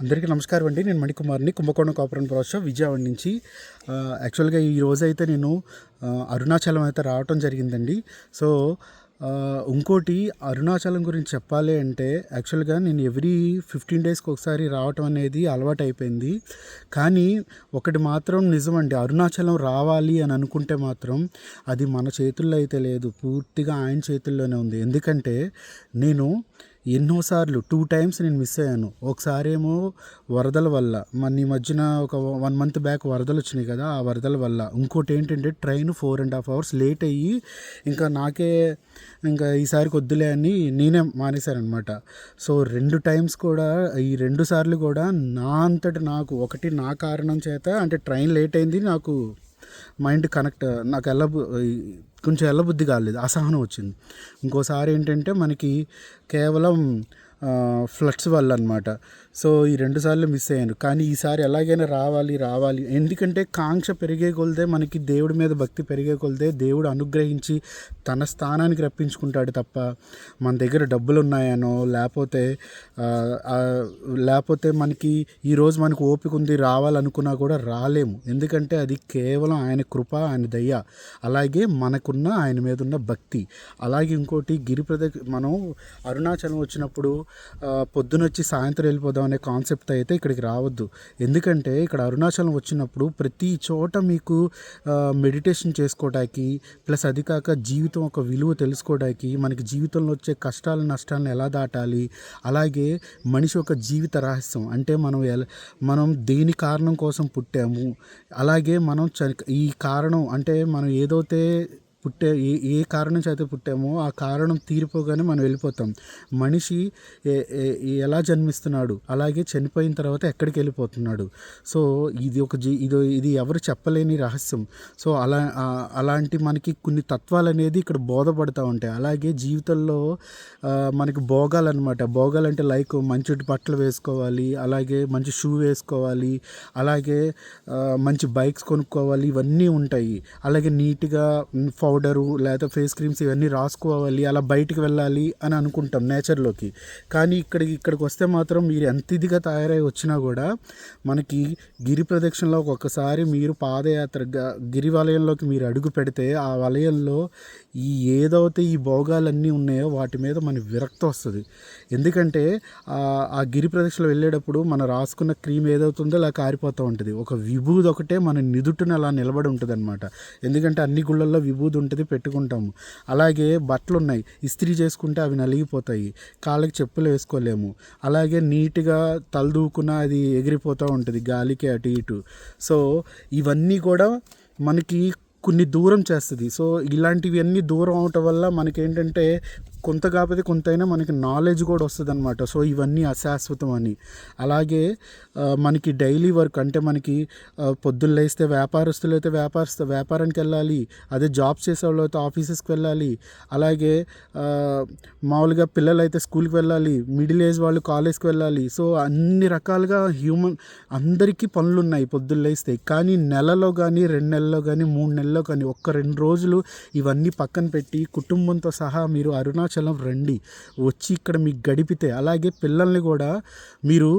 అందరికీ నమస్కారం అండి. నేను మణికుమార్ని. కుంభకోణం కాపురం ప్రాసెస్ విజయవాడ నుంచి. యాక్చువల్గా ఈ రోజు అయితే నేను అరుణాచలం అయితే రావటం జరిగిందండి. సో ఇంకోటి అరుణాచలం గురించి చెప్పాలి అంటే యాక్చువల్గా నేను ఎవ్రీ ఫిఫ్టీన్ డేస్కి ఒకసారి రావటం అనేది అలవాటు అయిపోయింది. కానీ ఒకటి మాత్రం నిజమండి. అరుణాచలం రావాలి అని అనుకుంటే మాత్రం అది మన చేతుల్లో అయితే లేదు. పూర్తిగా ఆయన చేతుల్లోనే ఉంది. ఎందుకంటే నేను ఎన్నోసార్లు టూ టైమ్స్ నేను మిస్ అయ్యాను. ఒకసారి ఏమో వరదల వల్ల మన ఈ మధ్యన ఒక వన్ మంత్ బ్యాక్ వరదలు వచ్చినాయి కదా ఆ వరదల వల్ల. ఇంకోటి ఏంటంటే train four and half hours late అయ్యి ఇంకా నాకే ఇంకా ఈసారి వద్దులే అని నేనే మానేశానమాట సో రెండు టైమ్స్ కూడా ఈ రెండు సార్లు కూడా నా అంతటి నాకు ఒకటి నా కారణం చేత అంటే ట్రైన్ లేట్ అయింది నాకు. మైండ్ కనెక్ట్ నాకు ఎలా కొంచెం ఎల్లబుద్ధి కాలేదు అసహనం వచ్చింది. ఇంకోసారి ఏంటంటే మనకి కేవలం ఫ్లడ్స్ వల్ల అనమాట సో ఈ రెండు సార్లు మిస్ అయ్యాను. కానీ ఈసారి ఎలాగైనా రావాలి రావాలి. ఎందుకంటే కాంక్ష పెరిగే కొలిదే మనకి దేవుడి మీద భక్తి పెరిగే కొలిదే దేవుడు అనుగ్రహించి తన స్థానానికి రప్పించుకుంటాడు తప్ప మన దగ్గర డబ్బులు ఉన్నాయనో లేకపోతే లేకపోతే మనకి ఈరోజు మనకు ఓపిక ఉంది రావాలనుకున్నా కూడా రాలేము. ఎందుకంటే అది కేవలం ఆయన కృప ఆయన దయ. అలాగే మనకున్న ఆయన మీద ఉన్న భక్తి. అలాగే ఇంకోటి గిరి ప్రదక్ష మనం అరుణాచలం వచ్చినప్పుడు పొద్దునొచ్చి సాయంత్రం వెళ్ళిపోదాం అనే కాన్సెప్ట్ అయితే ఇక్కడికి రావద్దు. ఎందుకంటే ఇక్కడ అరుణాచలం వచ్చినప్పుడు ప్రతి చోట మీకు మెడిటేషన్ చేసుకోవడానికి ప్లస్ అది కాక జీవితం ఒక విలువ తెలుసుకోవడానికి మనకి జీవితంలో వచ్చే కష్టాలు నష్టాలను ఎలా దాటాలి అలాగే మనిషి ఒక జీవిత రహస్యం. అంటే మనం ఎలా మనం దేని కారణం కోసం పుట్టాము అలాగే మనం చ- ఈ కారణం అంటే మనం ఏదైతే పుట్టే ఏ ఏ కారణం చేత పుట్టామో ఆ కారణం తీరిపోగానే మనం వెళ్ళిపోతాం. మనిషి ఎలా జన్మిస్తున్నాడు? అలాగే చనిపోయిన తర్వాత ఎక్కడికి వెళ్ళిపోతున్నాడు? సో ఇది ఒక జీ ఇది ఇది ఎవరు చెప్పలేని రహస్యం. సో అలా అలాంటి మనకి కొన్ని తత్వాలు అనేది ఇక్కడ బోధపడుతూ ఉంటాయి. అలాగే జీవితంలో మనకి భోగాలు అనమాట భోగాలు అంటే లైక్ మంచి బట్టలు వేసుకోవాలి అలాగే మంచి షూ వేసుకోవాలి అలాగే మంచి బైక్స్ కొనుక్కోవాలి ఇవన్నీ ఉంటాయి. అలాగే నీట్గా పౌడరు లేకపోతే ఫేస్ క్రీమ్స్ ఇవన్నీ రాసుకోవాలి అలా బయటికి వెళ్ళాలి అని అనుకుంటాం నేచర్లోకి కానీ ఇక్కడికి ఇక్కడికి వస్తే మాత్రం మీరు ఎంత ఇదిగా తయారై వచ్చినా కూడా మనకి గిరి ప్రదక్షిణలో ఒక్కొక్కసారి మీరు పాదయాత్ర గిరి వలయంలోకి మీరు అడుగు పెడితే ఆ వలయంలో ఈ ఏదైతే ఈ భోగాలన్నీ ఉన్నాయో వాటి మీద మన విరక్తి వస్తుంది. ఎందుకంటే ఆ గిరి ప్రదక్షిణలో వెళ్ళేటప్పుడు మనం రాసుకున్న క్రీమ్ ఏదవుతుందో అలా కారిపోతూ ఉంటుంది. ఒక విభూది ఒకటే మన నిదుటిని అలా నిలబడి ఉంటుంది అనమాట ఎందుకంటే అన్ని గుళ్ళల్లో విభూది ఉంటుంది పెట్టుకుంటాము. అలాగే బట్టలు ఉన్నాయి ఇస్త్రీ చేసుకుంటే అవి నలిగిపోతాయి. కాళ్ళకి చెప్పులు వేసుకోలేము. అలాగే నీట్గా తలదూకున అది ఎగిరిపోతూ ఉంటుంది గాలికి అటు ఇటు. సో ఇవన్నీ కూడా మనకి కొన్ని దూరం చేస్తుంది. సో ఇలాంటివి అన్నీ దూరం అవటం వల్ల మనకేంటంటే కొంత కాకపోతే కొంతైనా మనకి నాలెడ్జ్ కూడా వస్తుంది అనమాట సో ఇవన్నీ అశాశ్వతం అని. అలాగే మనకి డైలీ వర్క్ అంటే మనకి ఆ, పొద్దున్న లేస్తే వ్యాపారస్తులు అయితే వ్యాపారస్తు వ్యాపారానికి వెళ్ళాలి అదే జాబ్ చేసే వాళ్ళు అయితే ఆఫీసెస్కి వెళ్ళాలి అలాగే మామూలుగా పిల్లలు అయితే స్కూల్కి వెళ్ళాలి మిడిల్ ఏజ్ వాళ్ళు కాలేజ్కి వెళ్ళాలి. సో అన్ని రకాలుగా హ్యూమన్ అందరికీ పనులు ఉన్నాయి పొద్దున్న లేస్తే. కానీ నెలలో కానీ రెండు నెలల్లో కానీ మూడు నెలల్లో కానీ ఒక్క రెండు రోజులు ఇవన్నీ పక్కన పెట్టి కుటుంబంతో సహా మీరు అరుణాచల్ రండి. వచ్చి ఇక్కడ మీకు గడిపితే అలాగే పిల్లల్ని కూడా మీరు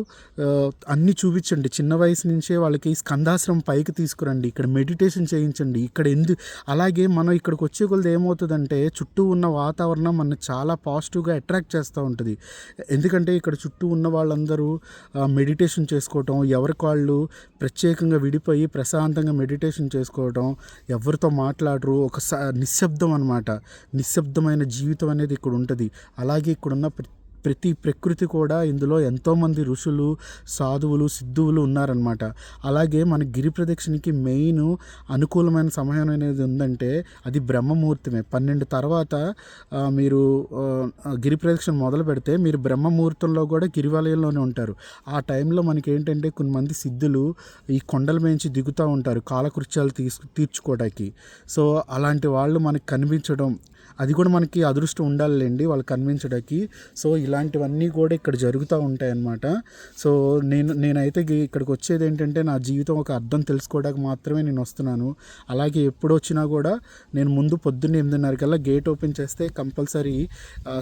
అన్ని అన్నీ చూపించండి. చిన్న వయసు నుంచే వాళ్ళకి స్కందాశ్రమం పైకి తీసుకురండి. ఇక్కడ మెడిటేషన్ చేయించండి. ఇక్కడ ఎందు అలాగే మనం ఇక్కడికి వచ్చే కొలది ఏమవుతుందంటే చుట్టూ ఉన్న వాతావరణం మన చాలా పాజిటివ్గా అట్రాక్ట్ చేస్తూ ఉంటుంది. ఎందుకంటే ఇక్కడ చుట్టూ ఉన్న వాళ్ళందరూ మెడిటేషన్ చేసుకోవటం ఎవరికి వాళ్ళు ప్రత్యేకంగా విడిపోయి ప్రశాంతంగా మెడిటేషన్ చేసుకోవటం ఎవరితో మాట్లాడరు ఒక నిశ్శబ్దం అనమాట నిశ్శబ్దమైన జీవితం అనేది ఇక్కడ ఉంటుంది అలాగే ఇక్కడున్న ప్రతి ప్రకృతి కూడా ఇందులో ఎంతోమంది ఋషులు సాధువులు సిద్ధువులు ఉన్నారనమాట అలాగే మన గిరి ప్రదక్షిణకి మెయిన్ అనుకూలమైన సమయం అనేది ఉందంటే అది బ్రహ్మముహూర్తమే. పన్నెండు తర్వాత మీరు గిరి ప్రదక్షిణ మొదలు పెడితే మీరు బ్రహ్మముహూర్తంలో కూడా గిరివలయంలోనే ఉంటారు. ఆ టైంలో మనకి ఏంటంటే కొంతమంది సిద్ధులు ఈ కొండల మేంచి దిగుతూ ఉంటారు కాలకృత్యాలు తీసు తీర్చుకోవడానికి సో అలాంటి వాళ్ళు మనకు కనిపించడం అది కూడా మనకి అదృష్టం ఉండాలండి వాళ్ళు కనిపించడానికి సో ఇలాంటివన్నీ కూడా ఇక్కడ జరుగుతూ ఉంటాయి అన్నమాట సో నేను నేనైతే ఇక్కడికి వచ్చేది ఏంటంటే నా జీవితం ఒక అర్థం తెలుసుకోవడానికి మాత్రమే నేను వస్తున్నాను. అలాగే ఎప్పుడు వచ్చినా కూడా నేను ముందు పొద్దున్న ఎనిమిదిన్నరకల్లా గేట్ ఓపెన్ చేస్తే కంపల్సరీ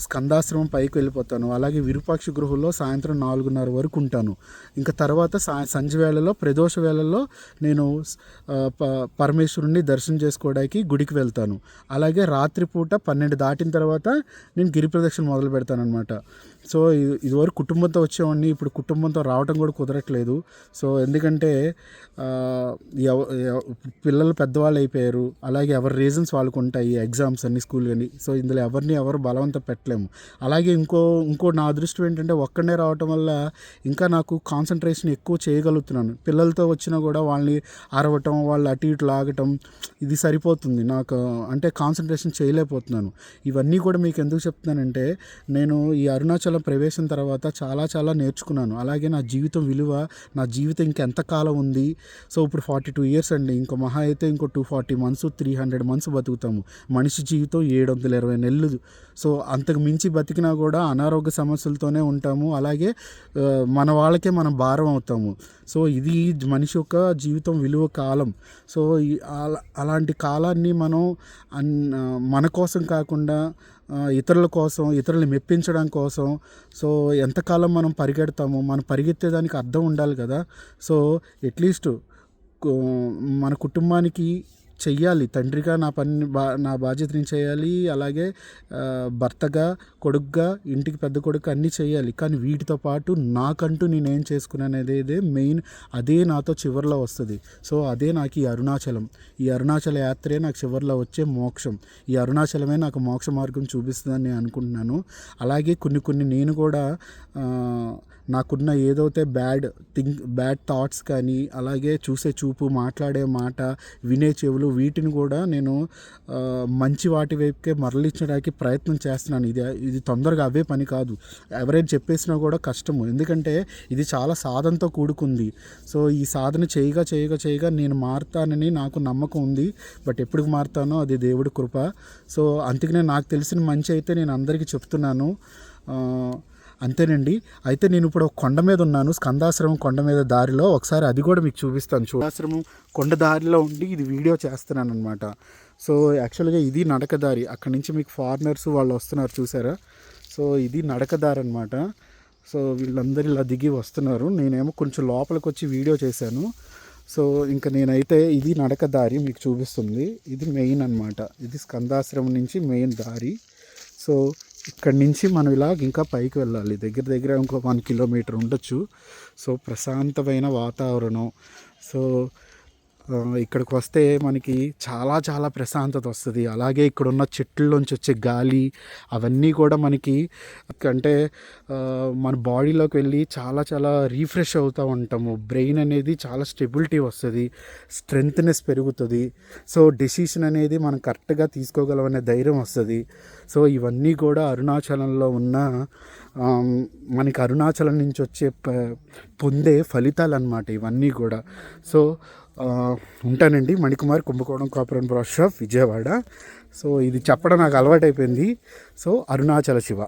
స్కందాశ్రమం పైకి వెళ్ళిపోతాను. అలాగే విరూపాక్ష గృహంలో సాయంత్రం నాలుగున్నర వరకు ఉంటాను. ఇంకా తర్వాత సా సంజ వేళలో ప్రదోష వేళల్లో నేను ప పరమేశ్వరుణ్ణి దర్శనం చేసుకోవడానికి గుడికి వెళ్తాను. అలాగే రాత్రిపూట పన్నెండు దాటిన తర్వాత నేను గిరి ప్రదక్షిణ మొదలు పెడతాను అనమాట సో ఇదివరకు కుటుంబంతో వచ్చేవాడిని ఇప్పుడు కుటుంబంతో రావటం కూడా కుదరట్లేదు. సో ఎందుకంటే పిల్లలు పెద్దవాళ్ళు అయిపోయారు. అలాగే ఎవరి రీజన్స్ వాళ్ళకు ఉంటాయి ఎగ్జామ్స్ అన్ని స్కూల్ కానీ సో ఇందులో ఎవరిని ఎవరు బలవంతం పెట్టలేము. అలాగే ఇంకో ఇంకో నా అదృష్టం ఏంటంటే ఒక్కడే రావటం వల్ల ఇంకా నాకు కాన్సన్ట్రేషన్ ఎక్కువ చేయగలుగుతున్నాను. పిల్లలతో వచ్చినా కూడా వాళ్ళని అరవటం వాళ్ళు అటు ఇటు లాగటం ఇది సరిపోతుంది. నాకు అంటే కాన్సన్ట్రేషన్ చేయలేకపోతున్నాను. ఇవన్నీ కూడా మీకు ఎందుకు చెప్తున్నానంటే నేను ఈ అరుణాచల్ ప్రవేశం తర్వాత చాలా చాలా నేర్చుకున్నాను. అలాగే నా జీవితం విలువ నా జీవితం ఇంకెంత కాలం ఉంది? సో ఇప్పుడు ఫార్టీ టూ ఇయర్స్ అండి. ఇంకో మహా అయితే ఇంకో two forty months three hundred months బతుకుతాము. మనిషి జీవితం ఏడు వందల ఇరవై నెలలు. సో అంతకు మించి బతికినా కూడా అనారోగ్య సమస్యలతోనే ఉంటాము. అలాగే మన వాళ్ళకే మనం భారం అవుతాము. సో ఇది మనిషి యొక్క జీవితం విలువ కాలం. సో అలా- అలాంటి కాలాన్ని మనం మన కోసం కాకుండా ఇతరుల కోసం ఇతరులను మెప్పించడం కోసం. సో ఎంతకాలం మనం పరిగెడతామో మనం పరిగెత్తేదానికి అర్థం ఉండాలి కదా. సో అట్లీస్ట్ మన కుటుంబానికి చెయ్యాలి. తండ్రిగా నా పని బా నా బాధ్యతని చేయాలి. అలాగే భర్తగా కొడుకుగా ఇంటికి పెద్ద కొడుకు అన్నీ చేయాలి. కానీ వీటితో పాటు నాకంటూ నేనేం చేసుకున్నాను అనేది మెయిన్. అదే నాతో చివరిలో వస్తుంది. సో అదే నాకు ఈ అరుణాచలం. ఈ అరుణాచల యాత్రే నాకు చివరిలో వచ్చే మోక్షం. ఈ అరుణాచలమే నాకు మోక్ష మార్గం చూపిస్తుందని నేను అనుకుంటున్నాను. అలాగే కొన్ని కొన్ని నేను కూడా నాకున్న ఏదైతే బ్యాడ్ థింక్ బ్యాడ్ థాట్స్ కానీ అలాగే చూసే చూపు మాట్లాడే మాట వినే చెవులు వీటిని కూడా నేను మంచి వాటి వైపుకే మరలించడానికి ప్రయత్నం చేస్తున్నాను. ఇది ఇది తొందరగా అవే పని కాదు. ఎవరైనా చెప్పేసినా కూడా కష్టము. ఎందుకంటే ఇది చాలా సాధనతో కూడుకుంది. సో ఈ సాధన చేయగా చేయగా చేయగా నేను మారుతానని నాకు నమ్మకం ఉంది. బట్ ఎప్పుడు మారుతానో అది దేవుడి కృప. సో అందుకనే నాకు తెలిసిన మంచి అయితే నేను అందరికీ చెప్తున్నాను. అంతేనండి. అయితే నేను ఇప్పుడు కొండ మీద ఉన్నాను. స్కందాశ్రమం కొండ మీద దారిలో. ఒకసారి అది కూడా మీకు చూపిస్తాను చూడాశ్రమం కొండ దారిలో ఉండి ఇది వీడియో చేస్తున్నాను అనమాట సో యాక్చువల్గా ఇది నడక దారి అక్కడి నుంచి మీకు ఫారినర్స్ వాళ్ళు వస్తున్నారు చూసారా? సో ఇది నడక దారి అనమాట సో వీళ్ళందరూ ఇలా దిగి వస్తున్నారు. నేనేమో కొంచెం లోపలికి వచ్చి వీడియో చేశాను. సో ఇంకా నేనైతే ఇది నడక దారి మీకు చూపిస్తుంది. ఇది మెయిన్ అన్నమాట. ఇది స్కందాశ్రమం నుంచి మెయిన్ దారి. సో ఇక్కడి నుంచి మనం ఇలా ఇంకా పైకి వెళ్ళాలి. దగ్గర దగ్గర ఇంకో వన్ కిలోమీటర్ ఉండొచ్చు. సో ప్రశాంతమైన వాతావరణం. సో ఇక్కడికి వస్తే మనకి చాలా చాలా ప్రశాంతత వస్తుంది. అలాగే ఇక్కడ ఉన్న చెట్లలోంచి వచ్చే గాలి అవన్నీ కూడా మనకి అంటే మన బాడీలోకి వెళ్ళి చాలా చాలా రీఫ్రెష్ అవుతూ ఉంటాము. బ్రెయిన్ అనేది చాలా స్టెబిలిటీ వస్తుంది స్ట్రెంగ్త్నెస్ పెరుగుతుంది. సో డెసిషన్ అనేది మనం కరెక్ట్గా తీసుకోగలమనే ధైర్యం వస్తుంది. సో ఇవన్నీ కూడా అరుణాచలంలో ఉన్న మనకి అరుణాచలం నుంచి వచ్చే ప- పొందే ఫలితాలు అన్నమాట ఇవన్నీ కూడా. సో ఉంటానండి. మణికుమార్ కుంభకోణం కాపురం బ్రాష్ షాప్ విజయవాడ. సో ఇది చెప్పడం నాకు అలవాటైపోయింది. సో అరుణాచల శివ.